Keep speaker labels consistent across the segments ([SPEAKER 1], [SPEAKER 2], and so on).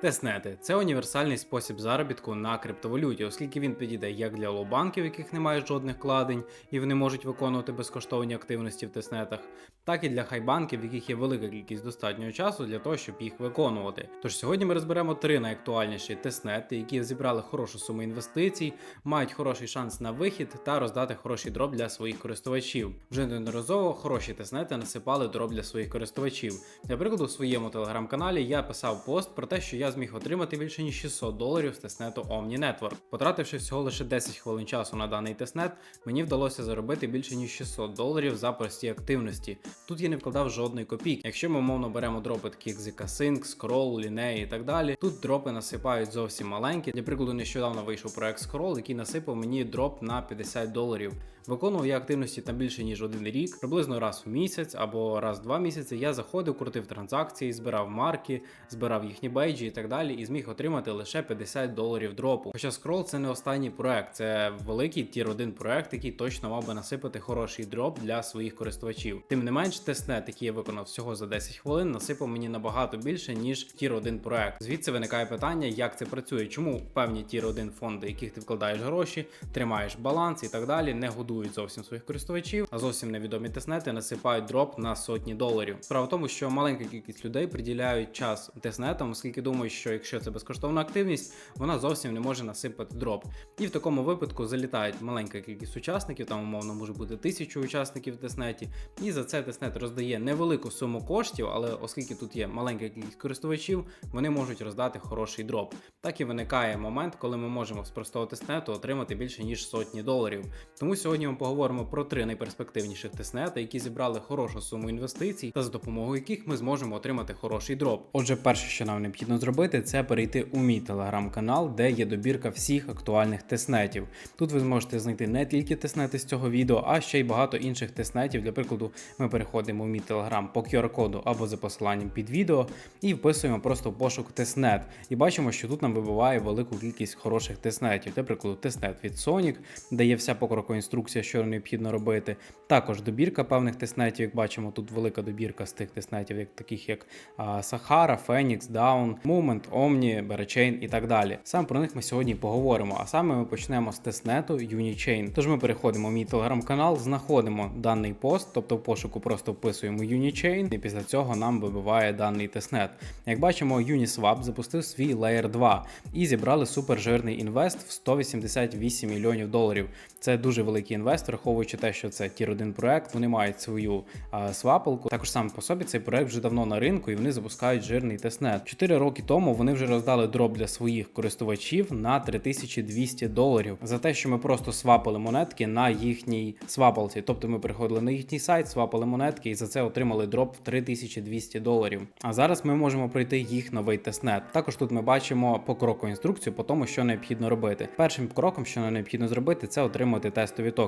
[SPEAKER 1] Тестнети це універсальний спосіб заробітку на криптовалюті, оскільки він підійде як для лоу-банків, в яких немає жодних вкладень, і вони можуть виконувати безкоштовні активності в тестнетах, так і для хайбанків, в яких є велика кількість достатнього часу для того, щоб їх виконувати. Тож сьогодні ми розберемо три найактуальніші тестнети, які зібрали хорошу суму інвестицій, мають хороший шанс на вихід та роздати хороший дроб для своїх користувачів. Вже неодноразово хороші тестнети насипали дроб для своїх користувачів. Для прикладу, у своєму телеграм-каналі я писав пост про те, що я зміг отримати більше ніж 600 доларів з тестнету Omni Network. Потративши всього лише 10 хвилин часу на даний тестнет, мені вдалося заробити більше ніж 600 доларів за прості активності. Тут я не вкладав жодної копійки. Якщо ми умовно беремо дропи такі як ZK-Sync, Scroll, Linea і так далі, тут дропи насипають зовсім маленькі. Для прикладу, нещодавно вийшов проект Scroll, який насипав мені дроп на 50 доларів. Виконував я активності там більше ніж один рік, приблизно раз в місяць або раз в два місяці. Я заходив, крутив транзакції, збирав марки, збирав їхні бейджі і так далі, і зміг отримати лише 50 доларів дропу. Хоча Scroll це не останній проект, це великий тір 1 проект, який точно мав би насипати хороший дроп для своїх користувачів. Тим не менш, тестнет, який я виконав всього за 10 хвилин, насипав мені набагато більше ніж тір 1 проект. Звідси виникає питання, як це працює, чому певні тір 1 фонди, яких ти вкладаєш гроші, тримаєш баланс і так далі, не годують зовсім своїх користувачів, а зовсім невідомі тестнети насипають дроп на сотні доларів. Справа в тому, що маленька кількість людей приділяють час тестнетам, оскільки думають, що якщо це безкоштовна активність, вона зовсім не може насипати дроп. І в такому випадку залітають маленька кількість учасників, там умовно може бути тисячу учасників в тестнеті, і за це тестнет роздає невелику суму коштів, але оскільки тут є маленька кількість користувачів, вони можуть роздати хороший дроп. Так і виникає момент, коли ми можемо з простого тестнету отримати більше ніж сотні доларів. Тому сьогодні ми поговоримо про три найперспективніших тестнети, які зібрали хорошу суму інвестицій, та за допомогою яких ми зможемо отримати хороший дроп. Отже, перше, що нам необхідно зробити, це перейти у мій телеграм-канал, де є добірка всіх актуальних тестнетів. Тут ви зможете знайти не тільки тестнети з цього відео, а ще й багато інших тестнетів. Для прикладу, ми переходимо в мій телеграм по QR-коду або за посиланням під відео і вписуємо просто в пошук тестнет. І бачимо, що тут нам вибиває велику кількість хороших тестнетів. Для прикладу, тестнет від Sonic, де є вся покрокова інструкція, що необхідно робити. Також добірка певних тестнетів, як бачимо, тут велика добірка з тих тестнетів, як таких як а, Sahara, Phoenix, Down, Movement, Omni, Berachain і так далі. Саме про них ми сьогодні поговоримо. А саме ми почнемо з тестнету Unichain. Тож ми переходимо в мій телеграм-канал, знаходимо даний пост, тобто в пошуку просто вписуємо Unichain, і після цього нам вибиває даний тестнет. Як бачимо, Uniswap запустив свій Layer 2 і зібрали супержирний інвест в 188 мільйонів доларів. Це дуже великий інвест, враховуючи те, що це тір 1 проект, вони мають свою а, свапалку. Також сам по собі цей проект вже давно на ринку і вони запускають жирний тестнет. Чотири роки тому вони вже роздали дроп для своїх користувачів на 3200 доларів за те, що ми просто свапали монетки на їхній свапалці. Тобто ми приходили на їхній сайт, свапали монетки і за це отримали дроп в 3200 доларів. А зараз ми можемо пройти їх новий тестнет. Також тут ми бачимо покрокову інструкцію по тому, що необхідно робити. Першим кроком, що нам необхідно зробити, це отримати тестові токени.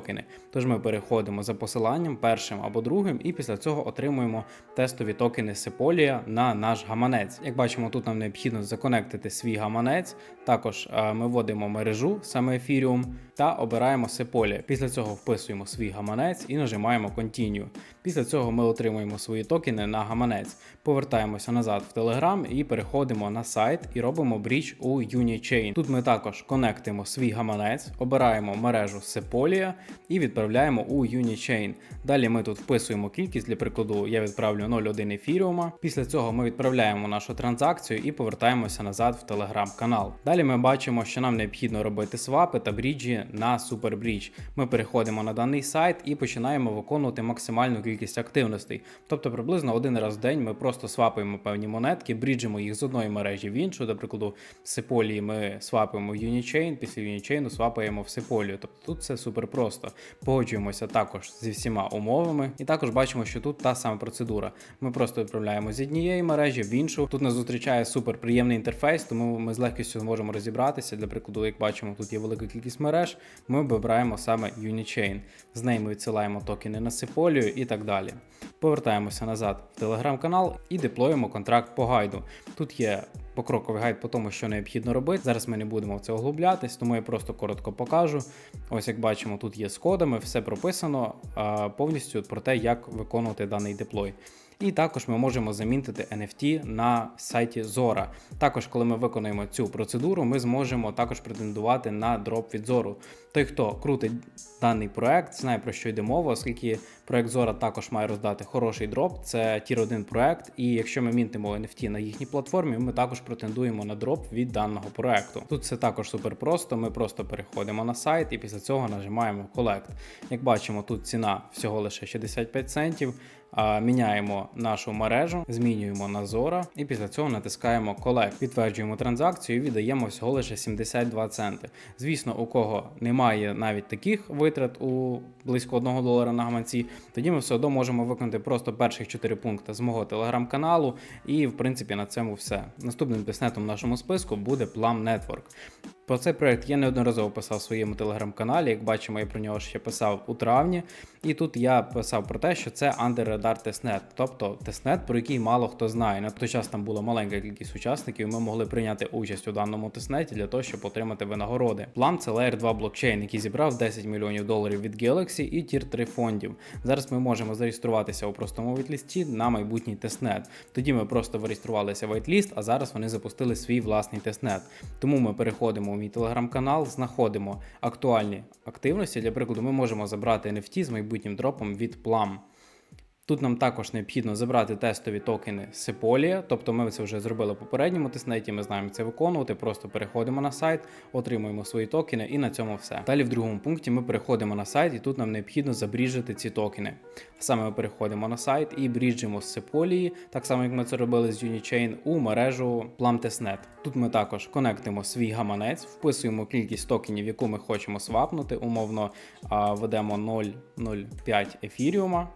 [SPEAKER 1] Тож ми переходимо за посиланням першим або другим, і після цього отримуємо тестові токени Sepolia на наш гаманець. Як бачимо, тут нам необхідно законектити свій гаманець. Також е, ми вводимо мережу, саме Ethereum, та обираємо Sepolia. Після цього вписуємо свій гаманець і нажимаємо Continue. Після цього ми отримуємо свої токени на гаманець. Повертаємося назад в Telegram і переходимо на сайт і робимо бріч у Unichain. Тут ми також конектимо свій гаманець, обираємо мережу Sepolia і відправляємо у Unichain. Далі ми тут вписуємо кількість, для прикладу, я відправлю 0,1 ефіріума. Після цього ми відправляємо нашу транзакцію і повертаємося назад в Telegram канал. Далі ми бачимо, що нам необхідно робити свапи та бріджі на Superbridge. Ми переходимо на даний сайт і починаємо виконувати максимальну кількість активностей. Тобто приблизно один раз в день ми просто свапаємо певні монетки, бріджимо їх з одної мережі в іншу. До прикладу, в Сеполії ми свапаємо в Unichain, після Unichain свапаємо в Сеполію. Тобто тут все супер просто. Погоджуємося також зі всіма умовами, і також бачимо, що тут та сама процедура. Ми просто відправляємо з однієї мережі в іншу. Тут нас зустрічає супер приємний інтерфейс, тому ми з легкістю зможемо розібратися. Для прикладу, як бачимо, тут є велика кількість мереж. Ми вибираємо саме Unichain. З неї ми відсилаємо токени на Сеполію і так далі. Повертаємося назад в телеграм-канал і деплоїмо контракт по гайду. Тут є покроковий гайд по тому, що необхідно робити. Зараз ми не будемо в це углублятись, тому я просто коротко покажу. Ось як бачимо, тут є з кодами, все прописано повністю про те, як виконувати даний деплой. І також ми можемо замінити NFT на сайті Zora. Також, коли ми виконуємо цю процедуру, ми зможемо також претендувати на дроп від Зору. Той, хто крутить даний проект, знає про що йде мова, оскільки проект Zora також має роздати хороший дроп. Це тір 1 проект, і якщо ми мінтимо NFT на їхній платформі, ми також претендуємо на дроп від даного проекту. Тут все також супер просто. Ми просто переходимо на сайт і після цього нажимаємо Collect. Як бачимо, тут ціна всього лише 65 центів. Міняємо нашу мережу, змінюємо на Zora і після цього натискаємо Collect. Підтверджуємо транзакцію і віддаємо всього лише 72 центи. Звісно, у кого немає навіть таких витрат у близько 1 долара на гаманці, тоді ми все одно можемо виконати просто перших 4 пункти з мого телеграм-каналу, і в принципі на цьому все. Наступним тиснетом в нашому списку буде Plum Network. Про цей проект я неодноразово писав в своєму телеграм-каналі. Як бачимо, я про нього ще писав у травні. І тут я писав про те, що це андеррадар тестнет, тобто тестнет, про який мало хто знає. На той час там була маленька кількість учасників. і Ми могли прийняти участь у даному тестнеті для того, щоб отримати винагороди. План це Layer 2 блокчейн, який зібрав 10 мільйонів доларів від Galaxy і Tier 3 фондів. Зараз ми можемо зареєструватися у простому вайтлісті на майбутній тестнет. Тоді ми просто зареєструвалися в вайтліст, а зараз вони запустили свій власний тестнет. Тому ми переходимо в мій телеграм-канал, знаходимо актуальні активності. Для прикладу, ми можемо забрати NFT з майбутнім дропом від Plum. Тут нам також необхідно забрати тестові токени з тобто ми це вже зробили в попередньому тестнеті, ми знаємо це виконувати. Просто переходимо на сайт, отримуємо свої токени і на цьому все. Далі в другому пункті ми переходимо на сайт, і тут нам необхідно забріжити ці токени. Саме ми переходимо на сайт і бріджимо з Sepolia, так само як ми це робили з Unichain, у мережу PlumTestNet. Тут ми також конектимо свій гаманець, вписуємо кількість токенів, яку ми хочемо свапнути. Умовно ведемо 0,05 ефіріума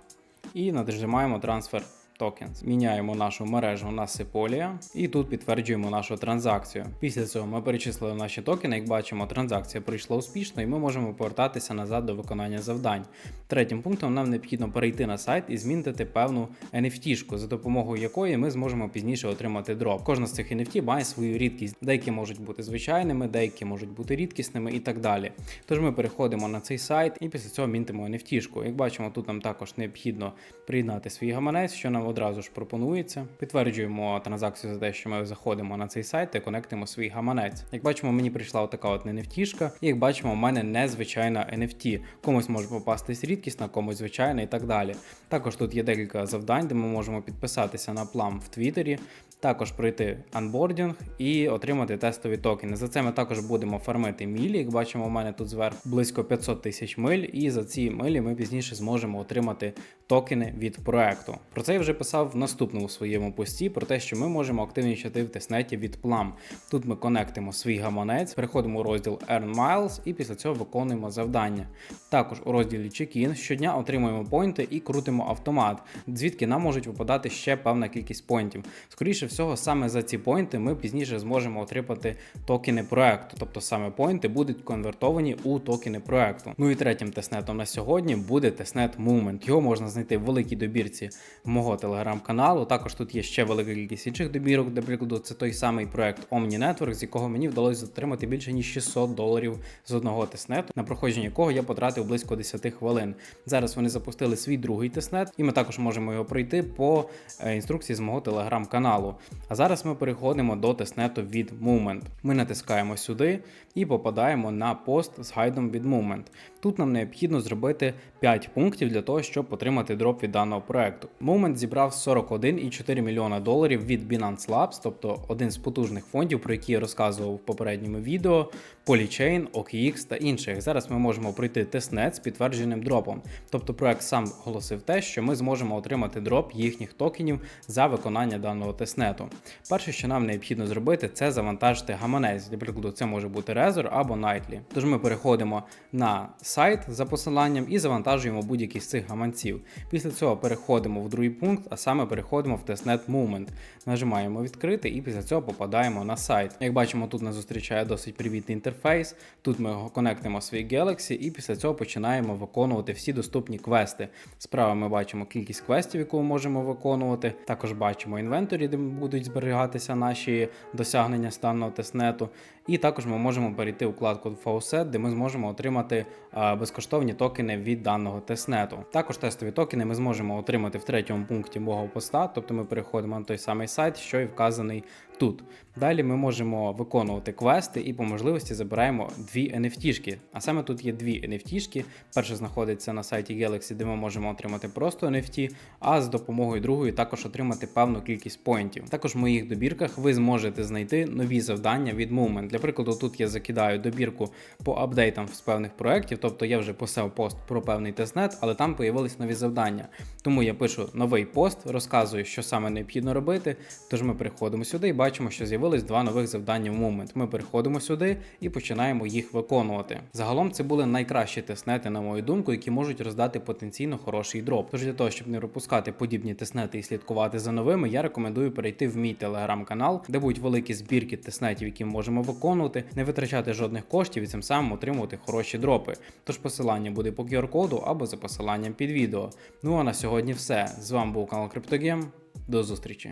[SPEAKER 1] і нажимаємо трансфер Tokens. Міняємо нашу мережу на Sepolia і тут підтверджуємо нашу транзакцію. Після цього ми перечислили наші токени. Як бачимо, транзакція пройшла успішно, і ми можемо повертатися назад до виконання завдань. Третім пунктом нам необхідно перейти на сайт і змінити певну NFT-шку, за допомогою якої ми зможемо пізніше отримати дроп. Кожна з цих NFT має свою рідкість. Деякі можуть бути звичайними, деякі можуть бути рідкісними і так далі. Тож ми переходимо на цей сайт і після цього мінтимо NFT-шку. Як бачимо, тут нам також необхідно приєднати свій гаманець, що нам одразу ж пропонується. Підтверджуємо транзакцію за те, що ми заходимо на цей сайт і конектимо свій гаманець. Як бачимо, мені прийшла отака от NFT, і як бачимо, у мене незвичайна NFT. Комусь може попастись рідкісна, комусь звичайна і так далі. Також тут є декілька завдань, де ми можемо підписатися на плам в Твіттері, також пройти анбордінг і отримати тестові токени. За це ми також будемо фармити мілі. Як бачимо, у мене тут зверху близько 500 тисяч миль, і за ці милі ми пізніше зможемо отримати токени від проекту. Про це я вже писав в наступному своєму пості про те, що ми можемо активнічати в тестнеті від Plum. Тут ми конектимо свій гаманець, переходимо у розділ Earn Miles і після цього виконуємо завдання. Також у розділі Check-in щодня отримуємо поінти і крутимо автомат, звідки нам можуть випадати ще певна кількість поінтів. Скоріше всього, саме за ці поінти ми пізніше зможемо отримати токени проекту, тобто саме поінти будуть конвертовані у токени проекту. Ну і третім тестнетом на сьогодні буде тестнет Movement. Його можна знайти в великій добірці мого телеграм-каналу. Також тут є ще велика кількість інших добірок. Для прикладу, це той самий проект Omni Network, з якого мені вдалося отримати більше ніж 600 доларів з одного тестнету, на проходження якого я потратив близько 10 хвилин. Зараз вони запустили свій другий тестнет, і ми також можемо його пройти по е, інструкції з мого телеграм-каналу. А зараз ми переходимо до тестнету від Movement. Ми натискаємо сюди і попадаємо на пост з гайдом від Movement. Тут нам необхідно зробити 5 пунктів для того, щоб отримати дроп від даного проекту. Movement зібрав 41,4 мільйона доларів від Binance Labs, тобто один з потужних фондів, про які я розказував в попередньому відео, Polychain, OKX та інших. Зараз ми можемо пройти тестнет з підтвердженим дропом. Тобто проект сам оголосив те, що ми зможемо отримати дроп їхніх токенів за виконання даного тестнету. Перше, що нам необхідно зробити, це завантажити гаманець. Для прикладу, це може бути Razor або Nightly. Тож ми переходимо на сайт за посиланням і завантажуємо будь-який з цих гаманців. Після цього переходимо в другий пункт, а саме переходимо в тестнет Movement. Нажимаємо відкрити і після цього попадаємо на сайт. Як бачимо, тут нас зустрічає досить привітний інтерфейс. Тут ми конектимо свій Galaxy і після цього починаємо виконувати всі доступні квести. Справа ми бачимо кількість квестів, яку ми можемо виконувати. Також бачимо інвенторі, де будуть зберігатися наші досягнення даного тестнету. І також ми можемо перейти у вкладку Faucet, де ми зможемо отримати безкоштовні токени від даного тестнету. Також тестові токени ми зможемо отримати в третьому пункті мого поста, тобто ми переходимо на той самий сайт, що і вказаний тут. Далі ми можемо виконувати квести і по можливості забираємо дві NFT-шки. А саме тут є дві NFT-шки. Перша знаходиться на сайті Galaxy, де ми можемо отримати просто NFT, а з допомогою другої також отримати певну кількість поінтів. Також в моїх добірках ви зможете знайти нові завдання від Movement. Для прикладу, тут я закидаю добірку по апдейтам з певних проєктів, тобто я вже писав пост про певний тестнет, але там появились нові завдання. Тому я пишу новий пост, розказую, що саме необхідно робити. Тож ми переходимо сюди і бачимо, що з'явились два нових завдання в Movement. Ми переходимо сюди і починаємо їх виконувати. Загалом це були найкращі тестнети, на мою думку, які можуть роздати потенційно хороший дроп. Тож для того, щоб не пропускати подібні тестнети і слідкувати за новими, я рекомендую перейти в мій телеграм-канал, де будуть великі збірки тестнетів, які ми можемо виконувати, не витрачати жодних коштів і цим самим отримувати хороші дропи. Тож посилання буде по QR-коду або за посиланням під відео. Ну а на сьогодні все. З вами був канал Криптогем. До зустрічі.